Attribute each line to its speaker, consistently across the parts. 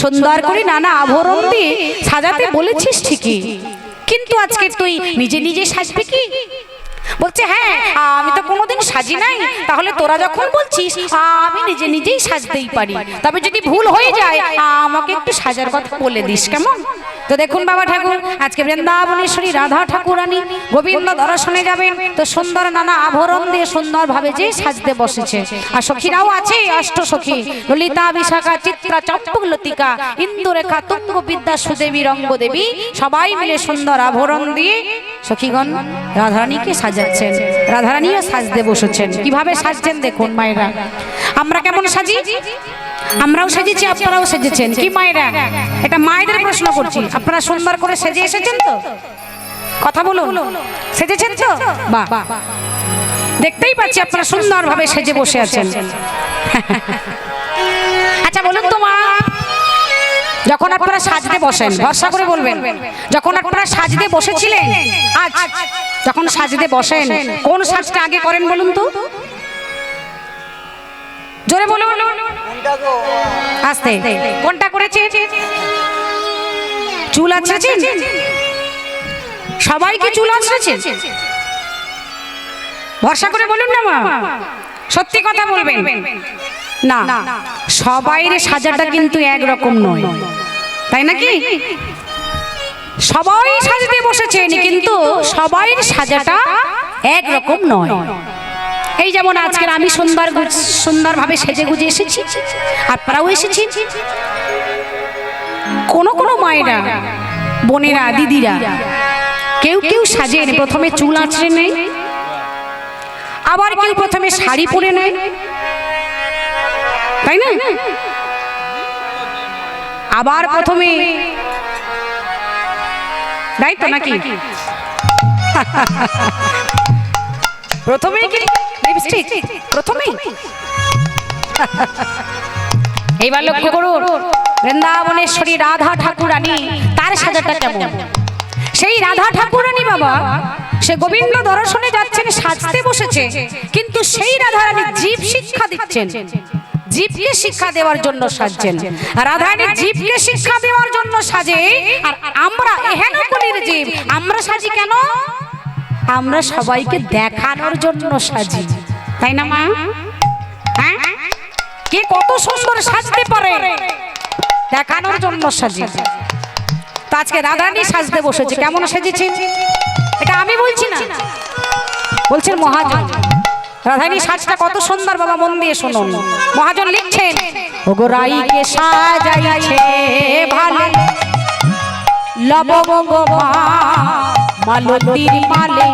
Speaker 1: সুন্দর করে নানা আভরণ দিয়ে সাজাতে বলেছিস ঠিকই। কিন্তু আজকে তুই নিজে নিজে সাজবে কি? বলছে হ্যাঁ আমি তো কোনোদিন সাজি নাই। তাহলে তোরা যখন বলছিস আমি নিজে নিজেই সাজতেই পারি। তবে যদি ভুল হয়ে যায় আমাকে একটু সাজার কথা বলে দিস কেমন? তো দেখুন বাবা ঠাকুর আজকে বৃন্দাবনেশ্বরী রাধা ঠাকুরানী গোবিন্দ দর্শনে যাবেন। তো সুন্দর নানা আভরণ দিয়ে সুন্দরভাবে যে সাজতে বসেছে। আর সখীরাও আছে অষ্ট সখী। ললিতা বিশাখা চিত্রা চম্পক লতিকা ইন্দুরেখা তুঙ্গ বিদ্যা সুদেবী রঙ্গদেবী। সবাই মিলে সুন্দর আভরণ দিয়ে সখীগণ রাধারানীকে সাজাচ্ছেন রাধারানীও সাজতে বসেছেন। কীভাবে সাজছেন দেখুন মায়েরা। আমরা কেমন সাজি? আমরাও সেজেছি, আপনারাও সেজেছেন। কি মায়েরা? এটা মায়েদের প্রশ্ন করছি। আপনারা সুন্দর করে সেজে এসেছেন তো? কথা বলুন। সেজেছেন তো? বাহ। দেখতেই পাচ্ছি আপনারা সুন্দরভাবে সেজে বসে আছেন। আচ্ছা বলুন তো মা। যখন আপনারা সাজতে বসেন ভরসা করে বলবেন যখন আপনারা সাজতে বসেছিলেন আজ যখন সাজতে বসেন কোন সাজটা আগে করেন বলুন তো? জোরে বলুন আস্তে। কোনটা করেছে চুল আছড়েছেন সবাইকে চুল আছড়েছেন ভরসা করে বলুন না মা। সত্যি কথা বলবেন। না সবাইয়ের সাজাটা কিন্তু একরকম নয়। তাই নাকি? সবাই সাজতে বসেছেন কিন্তু সবাইয়ের সাজাটা একরকম নয়। এই যেমন আজকের আমি সুন্দর সুন্দরভাবে সেজে গুজে এসেছি। আপনারাও এসেছি কোনো কোনো মায়েরা বোনেরা দিদিরা কেউ কেউ সাজেন প্রথমে চুল আঁচড়ে নেয় আবার কেউ প্রথমে শাড়ি পরে নেয় তাই না? আবার প্রথমে। তো নাকি? প্রথমেই কি? লিপস্টিক? প্রথমেই? এইবার লক্ষ্য করুন। বৃন্দাবনেশ্বরী রাধা ঠাকুরানী তার সাজাটা কেমন? সেই রাধা ঠাকুরানী বাবা সে গোবিন্দ দর্শনে যাচ্ছেন সাজতে বসেছে। কিন্তু সেই রাধারানী জীব শিক্ষা দিচ্ছেন। জীবকে শিক্ষা দেওয়ার জন্য সাজছেন। রাধারানী জীবকে শিক্ষা দেওয়ার জন্য সাজে। আর আমরা এহেন কুলির জীব, আমরা সাজি কেন? আমরা সবাইকে দেখানোর জন্য সাজি। তাই না, মা? হ্যাঁ? কে কত সুন্দর সাজতে পারে? দেখানোর জন্য সাজি। তো আজকে রাধারানী সাজতে বসেছে। কেমন সেজেছে এটা আমি বলছি না। বলছেন মহাজন। রাধারানী সাজটা কত সুন্দর বাবা, মন দিয়ে শুনুন। মহাজন লিখছেন, ওগো রাইকে সাজাইছে ভালো। লবঙ্গ মালতীর মালে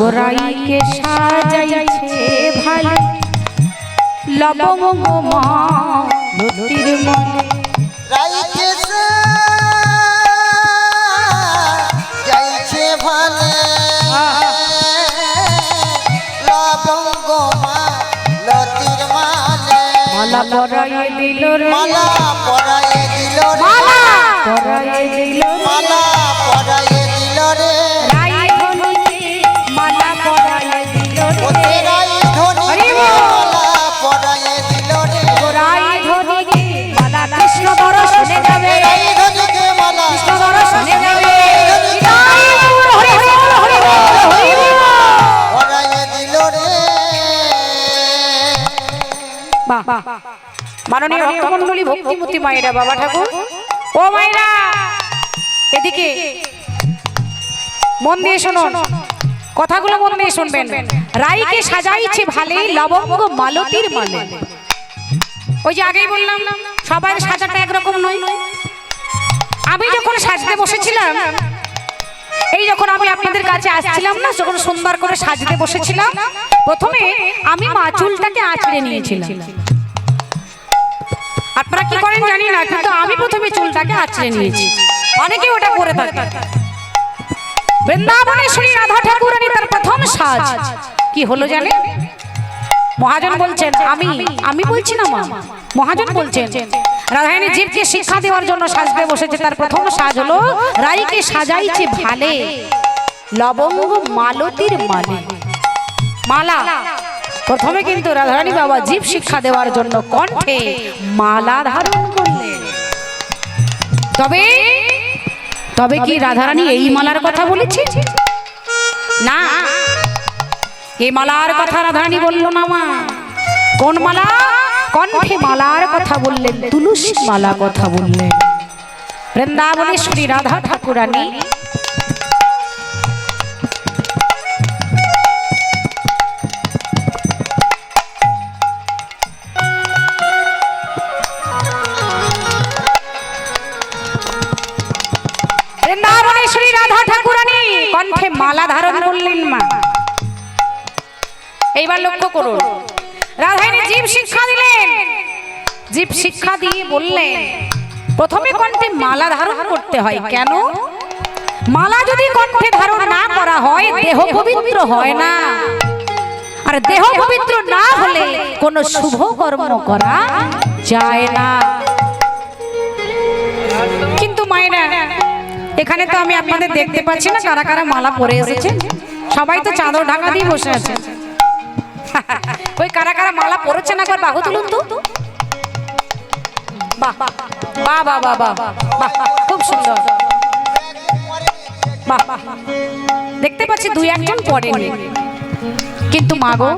Speaker 1: গোরাইকে সাজাইছে ভালো। লবঙ্গ মা লতির মনে
Speaker 2: যাইছে ভালে। লবঙ্গ লতির মালে
Speaker 1: মালা পরাই দিল
Speaker 2: মালা পরায়ে দিল
Speaker 1: মালা পরাই দিল
Speaker 2: মালা পরায়ে
Speaker 1: বাহ মাননীয় ভক্তমন্ডলী ভক্তিমূর্তি মায়েরা বাবা ঠাকুর। ও মায়েরা! এদিকে। মন দিয়ে শুনুন কথাগুলো মন দিয়ে শুনবেন। রাইকে সাজাইছে ভালে লবঙ্গ মালতীর মালে। ওই যে আগেই বললাম সবার সাজাটা একরকম নয়। আমি যখন সাজতে বসেছিলাম এই যখন আমি আপনাদের কাছে আসছিলাম না যখন সুন্দর করে সাজতে বসেছিলাম প্রথমে আমি মা চুলটাকে আঁচড়ে নিয়েছিলাম। আপনারা কি করেন জানি না, কিন্তু আমি প্রথমে চুলটাকে আঁচড়ে নিয়েছি। অনেকে ওটা করে থাকে। বৃন্দাবনে শ্রী রাধা ঠাকুরানী তার প্রথম সাজ। কি হলো জানেন মহাজন বলছেন, আমি আমি বলছি না মা। মহাজন বলছেন রাধায়নী জীবকে শিক্ষা দেওয়ার জন্য সাজতে বসেছে। তার প্রথম সাজ হলো রাইকে সাজাইছে ভালে। লবঙ্গ মালতীর মালে। মালা। প্রথমে কিন্তু রাধারানী বাবা জীব শিক্ষা দেওয়ার জন্য কণ্ঠে মালা ধারণ করলেন। তবে তবে কি রাধারানী এই মালার কথা বলেছে? না। এই মালার কথা রাধারানী বলল না মা। কোন মালা? কণ্ঠে মালার কথা বললেন, তুলসী মালা কথা বললেন। বৃন্দাবনেশ্বরী রাধা ঠাকুরানী করতে হয় কেন? মালা যদি কণ্ঠে ধারণ না করা হয় দেহ পবিত্র হয় না। আর দেহ পবিত্র না হলে কোনো শুভ কর্ম করা যায় না। কিন্তু মায়েরা এখানে তো আমি আপনাদের দেখতে পাচ্ছি না কারা কারা মালা পরে এসেছে সবাই তো চাদর ঢাকা দিয়ে বসে আছে ওই কারা কারা মালা পরেছেন একবার বাহু তুলুন তো। বাহ বাহ বাহ বাহ বাহ খুব সুন্দর। বাহ দেখতে পাচ্ছি দুই একজন পড়েনি। কিন্তু মাগো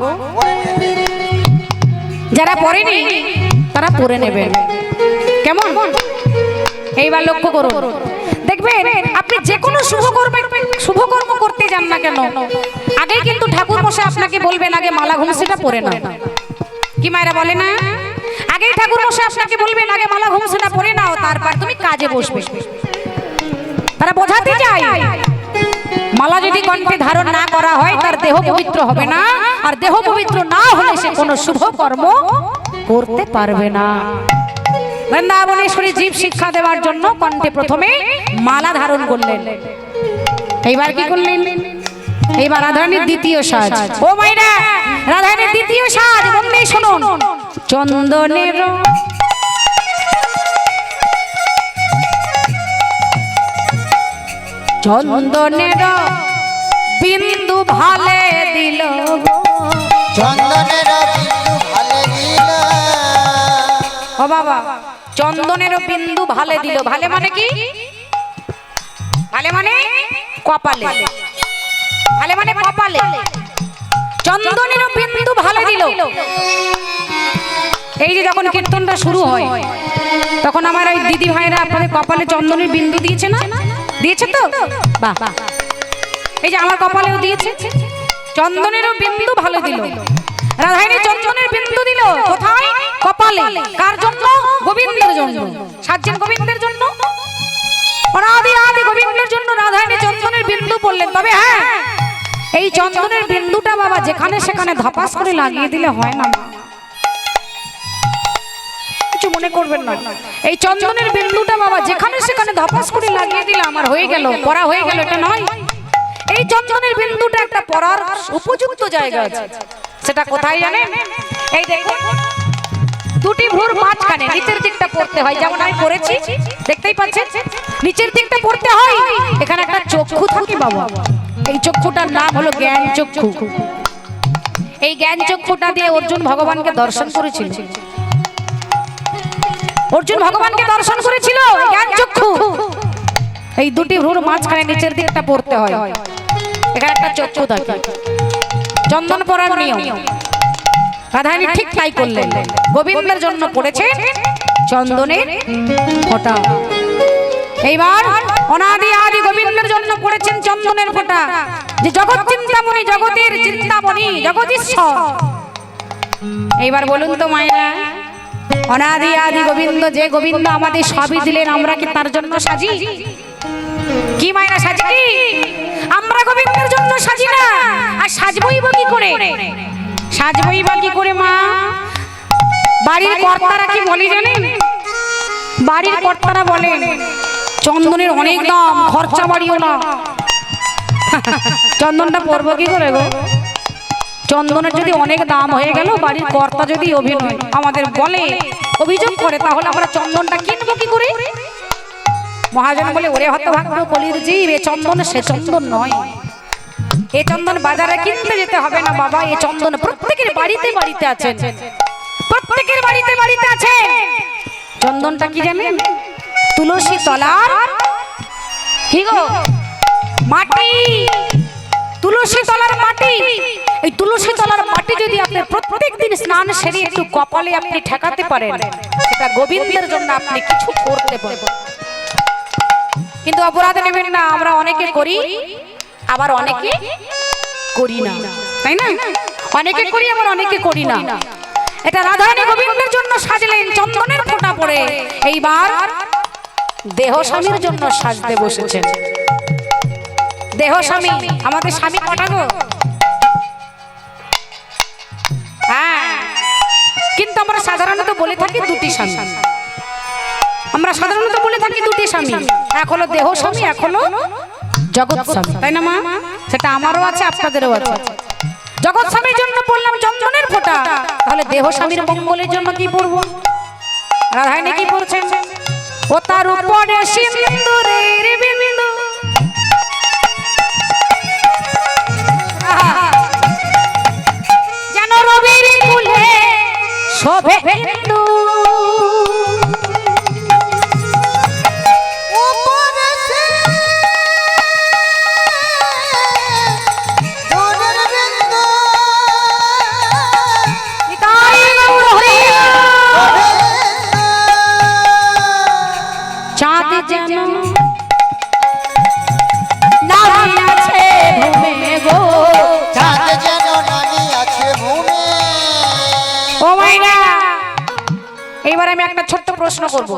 Speaker 1: যারা পড়েনি, তারা পড়ে নেবে। কেমন? এইবার লক্ষ্য করুন। দেখবেন, আপনি যে কোনো শুভ কর্মে শুভ কর্ম করতে যান না কেন, আগেই কিন্তু ঠাকুর মশাই আপনাকে বলবেন, আগে মালা ঘুমসিটা পরে না কি মায়েরা বলে না? আগেই ঠাকুর মশাই আপনাকে বলবেন, আগে মালা ঘুমসিটা পরে নাও, তারপর তুমি কাজে বসবে। তারা বোঝাতে চাই মালা যদি কণ্ঠে ধারণ না করা হয়, তার দেহ পবিত্র হবে না, আর দেহ পবিত্র না হলে সে কোনো শুভ কর্ম করতে পারবে না। বৃন্দাবনেশ্বরী জীব শিক্ষা দেওয়ার জন্য কণ্ঠে প্রথমে মালা ধারণ করলেন। এইবার কি করলেন? এইবার রাধারানীর দ্বিতীয় সাজ। ও মাইরা রাধারানীর দ্বিতীয় সাজ মন শুনুন। চন্দনের চন্দনের বিন্দু ভালে দিল।
Speaker 2: চন্দনের বিন্দু ভালে দিল।
Speaker 1: ও বাবা চন্দনের বিন্দু ভালে দিল। ভালে মানে কি? ভালে মানে কপালে। ভালে মানে কপালে। চন্দনের বিন্দু ভালে দিল। এই যে যখন কীর্তনটা শুরু হয়, তখন আমার ওই দিদি ভাইরা আপনাদের কপালে চন্দনের বিন্দু দিয়েছে না? দিয়েছে তো? বাহ এই যে আমার কপালেও দিয়েছে। চন্দনেরও বিন্দু ভালো দিল। রাধাইনী চন্দনের বিন্দু দিল। কোথায়? কপালে। কার জন্য? গোবিন্দের জন্য। সাতজন গোবিন্দের জন্য। অনাদি আদি গোবিন্দের জন্য রাধাইনী চন্দনের বিন্দু বললেন তবে হ্যাঁ এই চন্দনের বিন্দুটা বাবা যেখানে সেখানে ধপাস করে লাগিয়ে দিলে হয় না মনে করবেন না। এই চন্দনের বিন্দুটা বাবা, যেখানে সেখানে ধপাস করে লাগিয়ে দিলে আমার হয়ে গেল, পড়া হয়ে গেল, এটা নয়। এই চন্দনের বিন্দুটা একটা পড়ার উপযুক্ত জায়গা আছে। সেটা কোথায় জানেন? এই দেখুন, দুটি ভ্রুর মাঝখানে নিচের দিকটা পড়তে হয়, যেমন আমি পড়েছি দেখতেই পাচ্ছেন? নিচের দিকটা পড়তে হয়, এখানে একটা চক্ষু থাকে বাবা। এই চক্ষুটার নাম হলো জ্ঞান চক্ষু। এই জ্ঞান চক্ষুটা দিয়ে অর্জুন ভগবানকে দর্শন করেছিল। অর্জুন ভগবানকে দর্শন করেছিল চক্ষু। এই দুটি ভ্রুর মাঝখানে নিচের দিকটা পড়তে হয়। এখানে একটা চক্ষু থাকে। চন্দন পরার নিয়ম। রাধারানী ঠিক তাই করলেন। গোবিন্দের জন্য পড়েছে চন্দনের ফোঁটা। এইবার অনাদি আদি গোবিন্দের জন্য পড়েছেন চন্দনের ফোঁটা। যে জগৎ চিন্তামণি, জগতের চিন্তামণি, জগদীশ্বর। এইবার বলুন তো মায়েরা অনাদি আদি গোবিন্দ, যে গোবিন্দ আমাদের সবই দিলেন, আমরা কি তার জন্য সাজি? কি মায়েরা সাজি আমরা গোবিন্দের জন্য সাজি না। আর সাজবই বা কি করে? সাজবই বা কি করে মা? বাড়ির কর্তারা কি বলে জানেন? বাড়ির কর্তারা বলেন, চন্দনের অনেক দাম, খরচা বাড়িও না। চন্দনটা পরবো কি করে গো? চন্দনের যদি অনেক দাম হয়ে গেল, বাড়ির কর্তা যদি অভিনয় আমাদের বলে, অভিযোগ করে, তাহলে আমরা চন্দনটা কিনবো কি করে? মহাজন বলে, ওরে হতভাগ্য কলির জীব, এ চন্দন সে চন্দন নয়। এ চন্দন বাজারে কিনতে যেতে হবে না বাবা, এ চন্দন প্রত্যেকের বাড়িতে বাড়িতে আছে। প্রত্যেকের বাড়িতে বাড়িতে আছে। চন্দনটা কি জানেন? তুলসী তলার। কি গো? মাটি। তুলসী তলার মাটি। এই তুলসী তলার মাটি যদি আপনি প্রত্যেক দিন স্নান সেরে একটু কপালে আপনি ঠেকাতে পারেন, সেটা গোবিন্দের জন্য আপনি কিছু করতে পারবেন কিন্তু অপরাধ নেবেন না, আমরা অনেকে করি, আবার অনেকে করি না। তাই না? অনেকে করি, আবার অনেকে করি না। এটা রাধারানী গোবিন্দের জন্য সাজলেন, চন্দনের ফোঁটা পড়ে। এইবার দেহ স্বামীর জন্য সাজতে বসেছেন। দেহ স্বামী, আমাদের স্বামী কটা সাধারণত বলে থাকি দুটি স্বামী। আমরা সাধারণত বলে থাকি দুটি স্বামী। এক হলো দেহ স্বামী, এক হলো জগৎ স্বামী। তাই না, মা? সেটা আমারও আছে, আপনাদেরও আছে। জগৎ স্বামীর জন্য বললাম চন্দনের ফোঁটা। তাহলে দেহ স্বামীর মঙ্গলের জন্য কি পড়ব? রাধায় কি পড়ছেন? ও তার উপরে সিন্দুরের শোভে বিন্দু একটা ছোট্ট প্রশ্ন করব।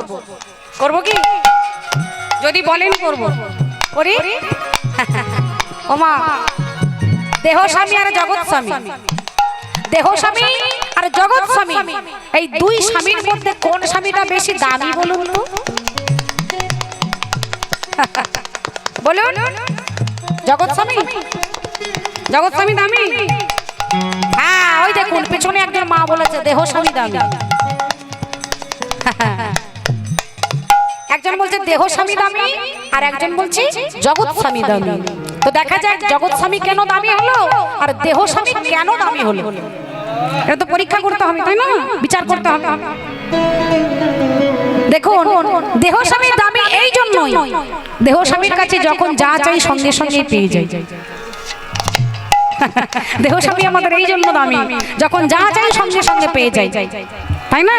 Speaker 1: করব কি? যদি বলেন করব। করি? ও মা দেহ স্বামী আর জগৎ স্বামী। দেহ স্বামী আর জগৎ স্বামী। এই দুই স্বামীর মধ্যে কোন স্বামীটা বেশি দামি বলুন তো? বলুন। জগৎ স্বামী? জগৎ স্বামী দামি? হ্যাঁ ওই দেখুন, পেছনে একজন মা বলেছে, দেহ স্বামী দামি। একজন বলছে দেহ স্বামী দামি আর একজন বলছে জগৎ স্বামী দামি। তো দেখা যাক জগৎ স্বামী কেন দামি হলো আর দেহ স্বামী কেন দামি হলো। এটা তো পরীক্ষা করতে হবে, তাই না? বিচার করতে হবে। দেখুন, দেহ স্বামীর দামি এই জন্যই। দেহ স্বামীর কাছে যখন যা চাই সঙ্গে সঙ্গে পেয়ে যায় দেহ স্বামী আমাদের এই জন্য দামি, যখন যা চাই সঙ্গে সঙ্গে পেয়ে যাই। তাই না?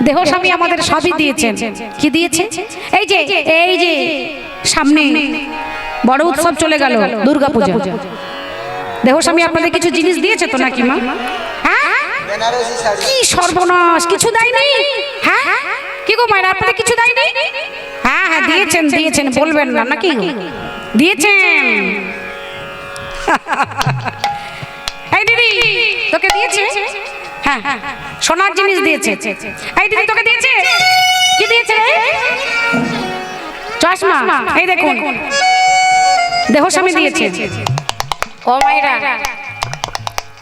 Speaker 1: দেহ স্বামী আমাদের সবই দিয়েছেন। কি দিয়েছে? এই যে এই যে সামনে বড় উৎসব চলে গেল দুর্গা পূজা দেহ স্বামী আপনাদের কিছু জিনিস দিয়েছে তো নাকি মা? হ্যাঁ? কি সর্বনাশ কিছু দেয় নাই হ্যাঁ? কি গো মায়ের আপনাদের কিছু দেয় নাই হ্যাঁ হ্যাঁ দিয়েছেন দিয়েছেন বলবেন না নাকি? দিয়েছেন। এই দিদি তোকে দিয়েছে? হ্যাঁ হ্যাঁ সোনার জিনিস দিয়েছে। এই দিদি তোকে দিয়েছে? কি দিয়েছে রে? চশমা। এই দেখুন। দেহ স্বামী দিয়েছে। ও মায়েরা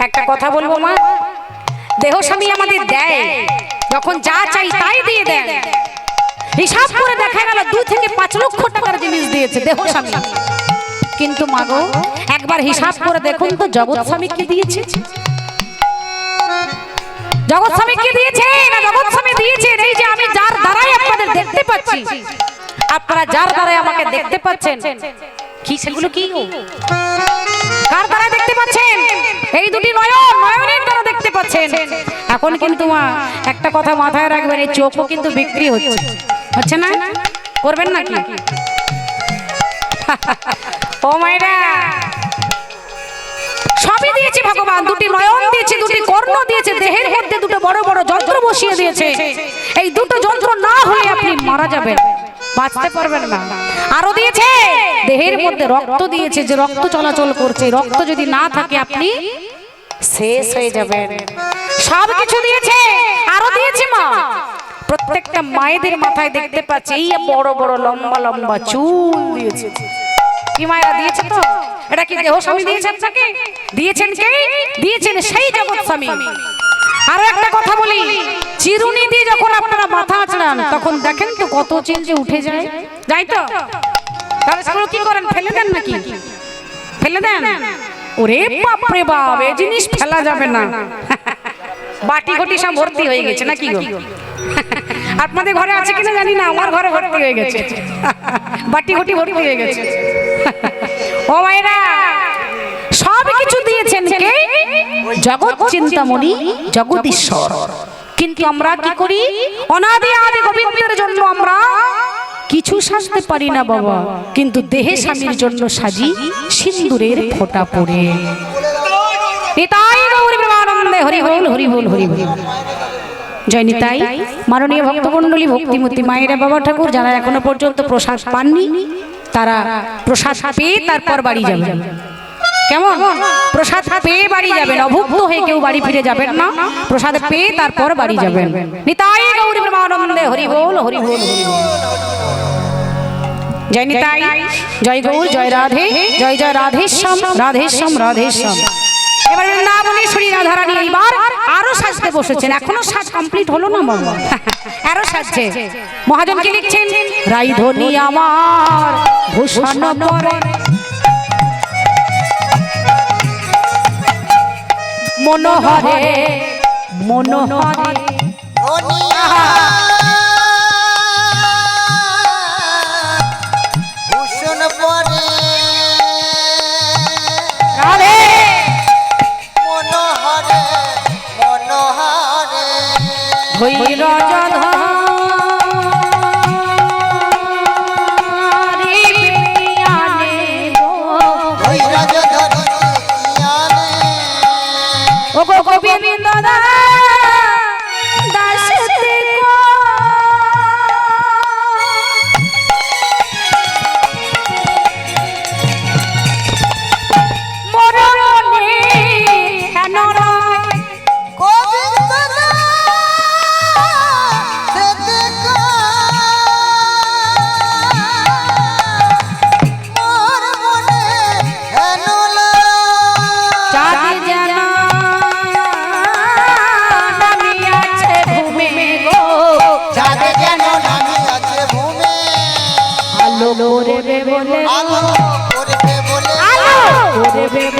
Speaker 1: একটা কথা বলব মা? দেহ স্বামী আমাদের দেয়। যখন যা চাই তাই দিয়ে দেয়। হিসাব করে দেখা গেল দুই থেকে পাঁচ লক্ষ টাকার জিনিস দিয়েছে দেহ স্বামী কিন্তু মাগো একবার হিসাব করে দেখুন তো জগৎ স্বামী কি দিয়েছে? জগৎ স্বামী দিয়েছে? না জগৎ স্বামী দিয়েছে? এই যে আমি যার দ্বারাই আপনাদের দেখতে পাচ্ছি। আপনারা যার দ্বারাই আমাকে দেখতে পাচ্ছেন? কি, সেগুলো কি? কার দ্বারা দেখতে পাচ্ছেন? এই দুটি নয়ন, নয়নের দ্বারা দেখতে পাচ্ছেন। এখন কিন্তু মা, একটা কথা মাথায় রাখবেন, এই চোখও কিন্তু বিক্রি হচ্ছে। হচ্ছে না? করবেন নাকি? ও মায়েরা! সবই দিয়েছে ভগবান। দুটি নয়ন দিয়েছে, দুটি কর্ণ দিয়েছে, দেহের মধ্যে দুটো বড় বড় যন্ত্র বসিয়ে দিয়েছে। এই দুটো যন্ত্র না হলে আপনি মারা যাবেন। বাঁচতে পারবেন না। আরও দিয়েছে, দেহের মধ্যে রক্ত দিয়েছে যে রক্ত চলাচল করছে। রক্ত যদি না থাকে আপনি শেষ হয়ে যাবেন। সব কিছু দিয়েছে, আরও দিয়েছে মা। প্রত্যেকটা মায়েদের মাথায় দেখতে পাচ্ছি, এই বড় বড় লম্বা লম্বা চুল দিয়েছে। কি মায়েরা দিয়েছে তো? এটা কি দেহ স্বামী দিয়েছেন তাকে দিয়েছেন কে? দিয়েছেন সেই জগৎ স্বামী। আরও একটা কথা বলি। চিরুনি দিয়ে যখন আপনারা মাথা আঁচড়ান তখন দেখেন তো কত যে উঠে যায়। যাই তো। তাহলে সেগুলো কি করেন? ফেলে দেন নাকি? ফেলে দেন। ওরে বাপ রে বাপ এই জিনিস ফেলা যাবে না। বাটি ঘটি সব ভর্তি হয়ে গেছে নাকি গো? আপনাদের ঘরে আছে কিনা জানি না, আমার ঘরে ভর্তি হয়ে গেছে। বাটি ঘটি ভর্তি হয়ে গেছে। ও মায়েরা, সব কিছু দিয়েছেন কে? জগৎ চিন্তামণি, জগদীশ্বর। কিন্তু আমরা কি করি? অনাদি আদি গোবিন্দের জন্য আমরা কিছু সাজতে পারি না বাবা। কিন্তু দেহে স্বামীর জন্য সাজি সিন্দুরের ফোঁটা পড়ে নিতাই গৌরী প্রেমানন্দে। হরি হরি বল হরি বল জয় নিতাই মাননীয় ভক্তমণ্ডলী ভক্তিমূর্তি মায়েরা বাবা ঠাকুর যারা এখনও পর্যন্ত প্রসাদ পাননি তারা প্রসাদ পেয়ে তারপর বাড়ি যাবেন। কেমন? প্রসাদ পেয়ে বাড়ি যাবেন অভুক্ত হয়ে কেউ বাড়ি ফিরে যাবেন না। প্রসাদ পেয়ে তারপর বাড়ি যাবেন। নিতাই গৌরী প্রেমানন্দে হরি হরি বল। হরি বল। জয় নিতাই জয় গৌর জয় রাধে জয় জয় রাধেশ্যাম রাধেশ্যাম রাধেশ্যাম। এবার বৃন্দাবনেশ্বরী রাধারানী এইবার আরও সাজতে বসেছেন। এখনও সাজ কমপ্লিট হলো না বাবা আরও সাজছে। মহাজন কি লিখছেন, রাইধনি আমার, ভূষণ পরে। মনোহরে মনোহরে।
Speaker 2: ভূষণ
Speaker 1: ধৈর্য ধরি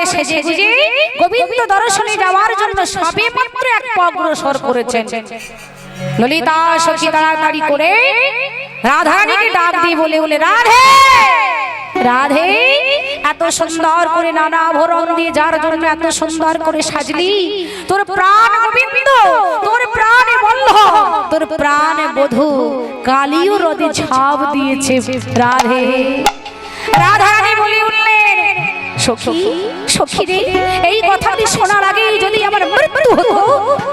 Speaker 1: করে সেজে গুজে গোবিন্দ দর্শনে যাওয়ার জন্য সবে মাত্র এক অগ্রসর করেছেন। ললিতা সখী তাড়াতাড়ি করে রাধারানীকে ডাক দিয়ে বলে বলে, রাধে! রাধে! এত সুন্দর করে নানা আভরণ দিয়ে যার জন্য এত সুন্দর করে সাজলি। তোর প্রাণ গোবিন্দ, তোর প্রাণে বলল তোর প্রাণে বধু কালিও রদে ছাপ দিয়েছে। রাধে! রাধারানী বলে উঠলেন সখী সখী রে এই কথাটি শোনার আগে যদি আমার মৃত্যু হতো,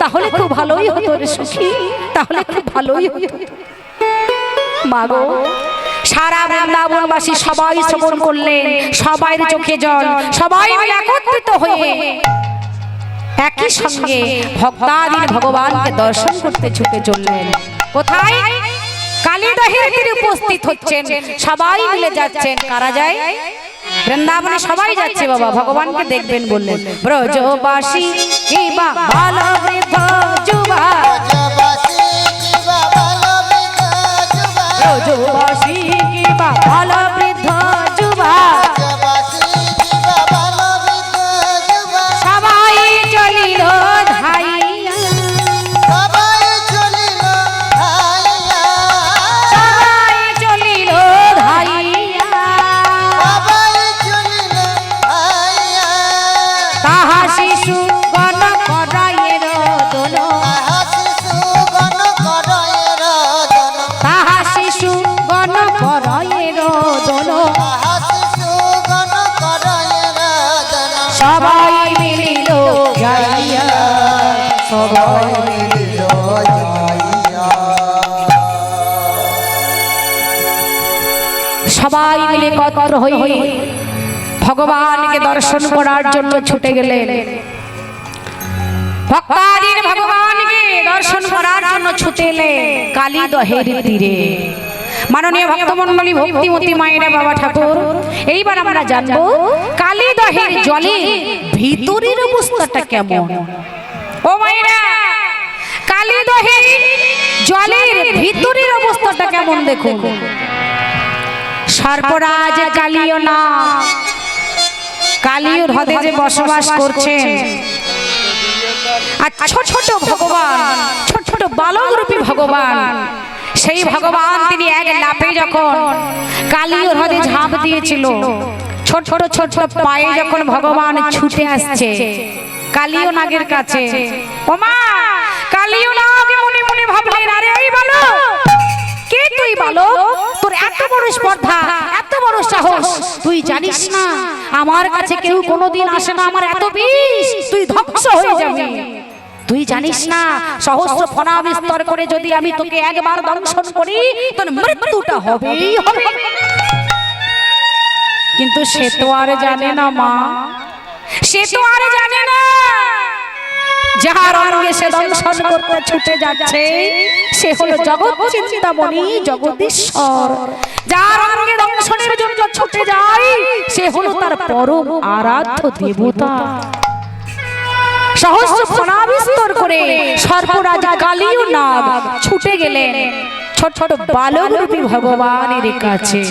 Speaker 1: তাহলে খুব ভালোই হতো রে সখী, তাহলে খুব ভালোই হতো। সারা বৃন্দাবনবাসী সবাই শ্রবণ করলেন সবাই চোখে জল, সবাই একত্রিত হয়ে একই সঙ্গে ভক্তাদিন ভগবানকে দর্শন করতে ছুটে চললেন। কোথায়? কালীদহের উপস্থিত হচ্ছেন। সবাই মিলে যাচ্ছেন। কারা যায়? বৃন্দাবনে সবাই যাচ্ছে বাবা ভগবানকে দেখবেন বললেন। ব্রজবাসী কিবা ভালো বৃদ্ধ যুবা।
Speaker 2: ব্রজবাসী কিবা ভালো বৃদ্ধ যুবা।
Speaker 1: সবাই মিলিল যাইয়া সবাই
Speaker 2: মিলিল যাইয়া
Speaker 1: সবাই মিলে একত্র হয়ে ভগবানকে দর্শন করার জন্য ছুটে গেলেন। ভগবানকে দর্শন করার জন্য ছুটে এলেন কালী দহের তীরে। মাননীয় ভক্তমন্ডলী ভক্তিমতী মায়েরা বাবা ঠাকুর এইবার আমরা জানব কালী দহের জলে ভিতরের অবস্থাটা কেমন? ও মায়েরা কালী দহের জলের ভিতরের অবস্থাটা কেমন দেখুন? সর্পরাজ কালীয় না কালীয় হ্রদে যে বসবাস করছেন। আর ছোট ছোট ভগবান ছোট ছোট বালক রূপী ভগবান। সেই ভগবান তিনি এক লাপে যখন কালীয় হ্রদে ঝাঁপ দিয়েছিল ছোট ছোট ছোট পায়ে যখন ভগবান ছুটে আসছে কালীয় নাগের কাছে, ওমা কালীয় নাগ মনে মনে ভাবলেন আরে এই বালক, কে তুই বলো তোর এত বড় স্পর্ধা, এত বড় সাহস, তুই জানিস না, আমার কাছে কেউ কোনোদিন আসে না, আমার এত বিষ, তুই ধ্বংস হয়ে যাবি। তুই জানিস না সহস্র ফনা বিস্তর করে যদি আমি তোকে একবার দংশন করি তোর মৃত্যুটা হবেই হবে কিন্তু সে তো আর জানে না মা। সে তো আর জানে না। যাহার অঙ্গে সে দংশন করতে ছুটে যাচ্ছে সে হলো জগৎ চিন্তামণি জগদীশ্বর। যার অঙ্গে দংশনের জন্য ছুটে যায় সে হলো তার পরম আরাধ্য দেবতা। সহস্র ফনাবিস্তর করে সর্পরাজা কালীয় নাগ ছুটে গেলেন। ছোট ছোট বালক রূপী ভগবানের কাছে।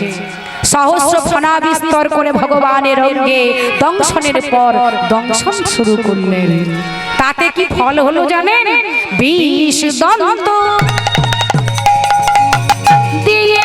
Speaker 1: সহস্র ফনা বিস্তর করে ভগবানের অঙ্গে দংশনের পর দংশন শুরু করলেন। তাতে কি ফল হলো জানেন? বিষ দন্ত। দিয়ে